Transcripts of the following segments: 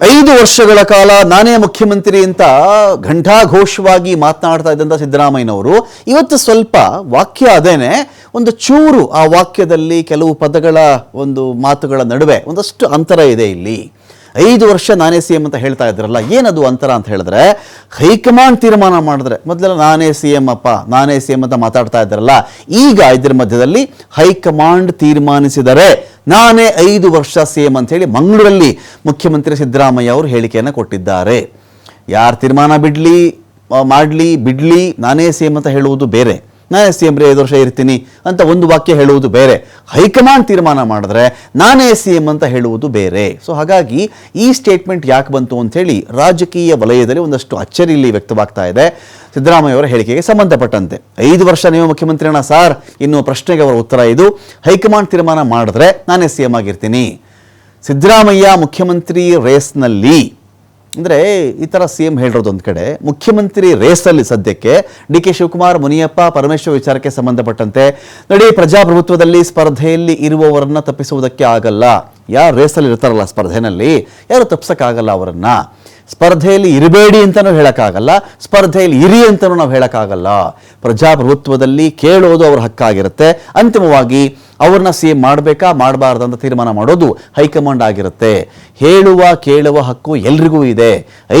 ಐದು ವರ್ಷಗಳ ಕಾಲ ನಾನೇ ಮುಖ್ಯಮಂತ್ರಿ ಅಂತ ಘಂಟಾಘೋಷವಾಗಿ ಮಾತನಾಡ್ತಾ ಇದ್ದಂಥ ಸಿದ್ದರಾಮಯ್ಯನವರು, ಇವತ್ತು ಸ್ವಲ್ಪ ವಾಕ್ಯ ಅದೇನೆ, ಒಂದು ಚೂರು ಆ ವಾಕ್ಯದಲ್ಲಿ ಕೆಲವು ಪದಗಳ ಒಂದು ಮಾತುಗಳ ನಡುವೆ ಒಂದಷ್ಟು ಅಂತರ ಇದೆ ಇಲ್ಲಿ. ಐದು ವರ್ಷ ನಾನೇ ಸಿ ಎಂ ಅಂತ ಹೇಳ್ತಾ ಇದ್ರಲ್ಲ, ಏನದು ಅಂತರ ಅಂತ ಹೇಳಿದ್ರೆ, ಹೈಕಮಾಂಡ್ ತೀರ್ಮಾನ ಮಾಡಿದ್ರೆ, ಮೊದಲೆಲ್ಲ ನಾನೇ ಸಿ ಎಂ ಅಪ್ಪ, ನಾನೇ ಸಿ ಎಂ ಅಂತ ಮಾತಾಡ್ತಾ ಇದ್ರಲ್ಲ, ಈಗ ಇದ್ರ ಮಧ್ಯದಲ್ಲಿ ಹೈಕಮಾಂಡ್ ತೀರ್ಮಾನಿಸಿದರೆ ನಾನೇ ಐದು ವರ್ಷ ಸಿ ಎಂ ಅಂತ ಹೇಳಿ ಮಂಗಳೂರಲ್ಲಿ ಮುಖ್ಯಮಂತ್ರಿ ಸಿದ್ದರಾಮಯ್ಯ ಅವರು ಹೇಳಿಕೆಯನ್ನು ಕೊಟ್ಟಿದ್ದಾರೆ. ಯಾರು ತೀರ್ಮಾನ ಬಿಡಲಿ ಮಾಡಲಿ, ಬಿಡಲಿ, ನಾನೇ ಸಿ ಎಂ ಅಂತ ಹೇಳುವುದು ಬೇರೆ. ನಾನೇ ಸಿ ಎಂ ಐದು ವರ್ಷ ಇರ್ತೀನಿ ಅಂತ ಒಂದು ವಾಕ್ಯ ಹೇಳುವುದು ಬೇರೆ. ಹೈಕಮಾಂಡ್ ತೀರ್ಮಾನ ಮಾಡಿದ್ರೆ ನಾನೇ ಸಿ ಎಂ ಅಂತ ಹೇಳುವುದು ಬೇರೆ. ಸೊ ಹಾಗಾಗಿ ಈ ಸ್ಟೇಟ್ಮೆಂಟ್ ಯಾಕೆ ಬಂತು ಅಂಥೇಳಿ ರಾಜಕೀಯ ವಲಯದಲ್ಲಿ ಒಂದಷ್ಟು ಅಚ್ಚರಿ ಇಲ್ಲಿ ವ್ಯಕ್ತವಾಗ್ತಾ ಇದೆ. ಸಿದ್ದರಾಮಯ್ಯ ಅವರ ಹೇಳಿಕೆಗೆ ಸಂಬಂಧಪಟ್ಟಂತೆ. ಐದು ವರ್ಷ ನೀವು ಮುಖ್ಯಮಂತ್ರಿನ ಸಾರ್, ಇನ್ನು ಪ್ರಶ್ನೆಗೆ ಅವರ ಉತ್ತರ ಇದು. ಹೈಕಮಾಂಡ್ ತೀರ್ಮಾನ ಮಾಡಿದ್ರೆ ನಾನೇ ಸಿ ಎಂ ಆಗಿರ್ತೀನಿ. ಸಿದ್ದರಾಮಯ್ಯ ಮುಖ್ಯಮಂತ್ರಿ ರೇಸ್ನಲ್ಲಿ ಅಂದರೆ ಈ ಥರ ಸಿ ಎಂ ಹೇಳಿರೋದು ಒಂದು ಕಡೆ, ಮುಖ್ಯಮಂತ್ರಿ ರೇಸಲ್ಲಿ ಸದ್ಯಕ್ಕೆ ಡಿ ಕೆ ಶಿವಕುಮಾರ್, ಮುನಿಯಪ್ಪ, ಪರಮೇಶ್ವರ್ ವಿಚಾರಕ್ಕೆ ಸಂಬಂಧಪಟ್ಟಂತೆ ನೋಡಿ ಪ್ರಜಾಪ್ರಭುತ್ವದಲ್ಲಿ ಸ್ಪರ್ಧೆಯಲ್ಲಿ ಇರುವವರನ್ನ ತಪ್ಪಿಸುವುದಕ್ಕೆ ಆಗಲ್ಲ. ಯಾರು ರೇಸಲ್ಲಿ ಇರ್ತಾರಲ್ಲ ಸ್ಪರ್ಧೆನಲ್ಲಿ, ಯಾರು ತಪ್ಪಿಸೋಕ್ಕಾಗಲ್ಲ ಅವರನ್ನು? ಸ್ಪರ್ಧೆಯಲ್ಲಿ ಇರಬೇಡಿ ಅಂತಲೂ ಹೇಳೋಕ್ಕಾಗಲ್ಲ, ಸ್ಪರ್ಧೆಯಲ್ಲಿ ಇರಿ ಅಂತಲೂ ನಾವು ಹೇಳೋಕ್ಕಾಗಲ್ಲ. ಪ್ರಜಾಪ್ರಭುತ್ವದಲ್ಲಿ ಕೇಳೋದು ಅವ್ರ ಹಕ್ಕಾಗಿರುತ್ತೆ. ಅಂತಿಮವಾಗಿ ಅವ್ರನ್ನ ಸಿ ಎಂ ಮಾಡಬೇಕಾ, ಮಾಡಬಾರ್ದು ಅಂತ ತೀರ್ಮಾನ ಮಾಡೋದು ಹೈಕಮಾಂಡ್ ಆಗಿರುತ್ತೆ. ಹೇಳುವ, ಕೇಳುವ ಹಕ್ಕು ಎಲ್ರಿಗೂ ಇದೆ.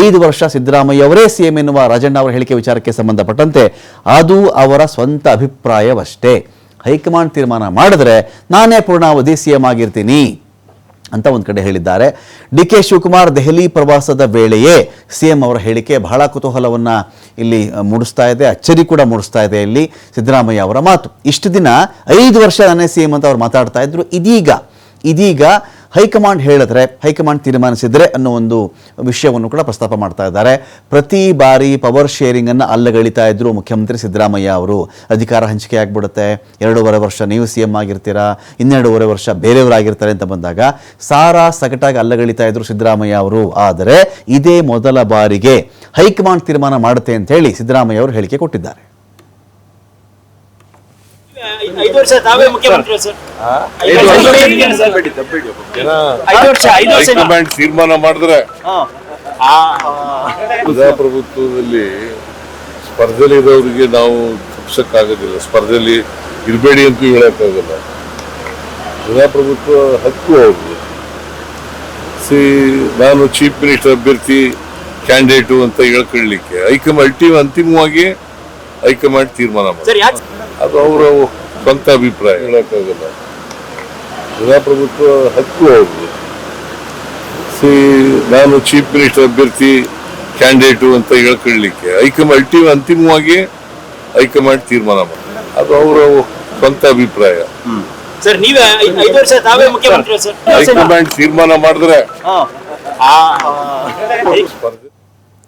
ಐದು ವರ್ಷ ಸಿದ್ದರಾಮಯ್ಯ ಅವರೇ ಸಿ ಎಂ ಎನ್ನುವ ರಾಜಣ್ಣ ಅವರ ಹೇಳಿಕೆ ವಿಚಾರಕ್ಕೆ ಸಂಬಂಧಪಟ್ಟಂತೆ, ಅದು ಅವರ ಸ್ವಂತ ಅಭಿಪ್ರಾಯವಷ್ಟೇ. ಹೈಕಮಾಂಡ್ ತೀರ್ಮಾನ ಮಾಡಿದ್ರೆ ನಾನೇ ಪೂರ್ಣಾವಧಿ ಸಿ ಎಂ ಆಗಿರ್ತೀನಿ. ಅಂತ ಒಂದು ಕಡೆ ಹೇಳಿದ್ದಾರೆ. ಡಿ ಕೆ ಶಿವಕುಮಾರ್ ದೆಹಲಿ ಪ್ರವಾಸದ ವೇಳೆಯೇ ಸಿ ಎಂ ಅವರ ಹೇಳಿಕೆ ಬಹಳ ಕುತೂಹಲವನ್ನು ಇಲ್ಲಿ ಮೂಡಿಸ್ತಾ ಇದೆ, ಅಚ್ಚರಿ ಕೂಡ ಮೂಡಿಸ್ತಾ ಇದೆ ಇಲ್ಲಿ ಸಿದ್ದರಾಮಯ್ಯ ಅವರ ಮಾತು. ಇಷ್ಟು ದಿನ ಐದು ವರ್ಷ ನಾನೇ ಸಿ ಎಂ ಅಂತ ಅವ್ರು ಮಾತಾಡ್ತಾ ಇದ್ರು. ಇದೀಗ ಇದೀಗ ಹೈಕಮಾಂಡ್ ಹೇಳಿದ್ರೆ, ಹೈಕಮಾಂಡ್ ತೀರ್ಮಾನಿಸಿದ್ರೆ ಅನ್ನೋ ಒಂದು ವಿಷಯವನ್ನು ಕೂಡ ಪ್ರಸ್ತಾಪ ಮಾಡ್ತಾ ಇದ್ದಾರೆ. ಪ್ರತಿ ಬಾರಿ ಪವರ್ ಶೇರಿಂಗ್ ಅನ್ನು ಅಲ್ಲಗಳಿತಾ ಇದ್ರು ಮುಖ್ಯಮಂತ್ರಿ ಸಿದ್ದರಾಮಯ್ಯ ಅವರು. ಅಧಿಕಾರ ಹಂಚಿಕೆ ಆಗ್ಬಿಡುತ್ತೆ. ಎರಡೂವರೆ ವರ್ಷ ನೀವು ಸಿ ಎಂ ಆಗಿರ್ತೀರಾ, ಇನ್ನೆರಡೂವರೆ ವರ್ಷ ಬೇರೆಯವರಾಗಿರ್ತಾರೆ ಅಂತ ಬಂದಾಗ ಸಾರಾ ಸಗಟಾಗಿ ಅಲ್ಲಗಳಿತಾ ಇದ್ರು ಸಿದ್ದರಾಮಯ್ಯ ಅವರು. ಆದರೆ ಇದೇ ಮೊದಲ ಬಾರಿಗೆ ಹೈಕಮಾಂಡ್ ತೀರ್ಮಾನ ಮಾಡುತ್ತೆ ಅಂತ ಹೇಳಿ ಸಿದ್ದರಾಮಯ್ಯ ಅವರು ಹೇಳಿಕೆ ಕೊಟ್ಟಿದ್ದಾರೆ. ಐದು ವರ್ಷ ತಾವೇ ಮುಖ್ಯಮಂತ್ರಿ ಸರ್? ಐದು ವರ್ಷ ಇದ್ದೀರಾ ಐದು ವರ್ಷ ಐದು ವರ್ಷ ಹೈಕಮಾಂಡ್ ತೀರ್ಮಾನ ಮಾಡಿದ್ರೆ. ಪ್ರಜಾಪ್ರಭುತ್ವದಲ್ಲಿ ಸ್ಪರ್ಧೆಲಿ ಇರೋರಿಗೆ ನಾವು ತಪ್ಪಿಸಕ್ಕಾಗೋದಿಲ್ಲ ಸ್ಪರ್ಧೆಯಲ್ಲಿ ಇರಬೇಡಿ ಅಂತೂ ಹೇಳಕ್ಕಾಗಲ್ಲ. ಪ್ರಜಾಪ್ರಭುತ್ವ ಹಕ್ಕು ಅವ್ರದ್ದು ಸಿ ನಾನು ಚೀಫ್ ಮಿನಿಸ್ಟರ್ ಅಭ್ಯರ್ಥಿ ಕ್ಯಾಂಡಿಡೇಟು ಅಂತ ಹೇಳ್ಕೊಳ್ಳಿಕ್ಕೆ. ಹೈಕಮಾಂಡ್ ಅಲ್ಟಿಮ್ ಅಂತಿಮವಾಗಿ ಹೈಕಮಾಂಡ್ ತೀರ್ಮಾನ ಮಾಡಿ ಅದು ಅವರ ಸ್ವಂತ ಅಭಿಪ್ರಾಯ. ಹೇಳಕ್ಕಾಗಲ್ಲ. ಪ್ರಜಾಪ್ರಭುತ್ವ ಹಕ್ಕು ಅವ್ರದ್ದು ಸಿ ನಾನು ಚೀಫ್ ಮಿನಿಸ್ಟರ್ ಅಭ್ಯರ್ಥಿ ಕ್ಯಾಂಡಿಡೇಟು ಅಂತ ಹೇಳ್ಕೊಳ್ಳಿಕ್ಕೆ ಹೈಕಮಾಂಡ್ ಅಲ್ಟಿ ಅಂತಿಮವಾಗಿ ಹೈಕಮಾಂಡ್ ತೀರ್ಮಾನ ಮಾಡಿ ಅದು ಅವರ ಸ್ವಂತ ಅಭಿಪ್ರಾಯ. ಸರ್ ನೀವೇ ಐ- ಐದು ವರ್ಷ ತಾವೇ ಮುಖ್ಯಮಂತ್ರಿ ಸರ್. ಹೈಕಮಾಂಡ್ ತೀರ್ಮಾನ ಮಾಡಿದ್ರೆ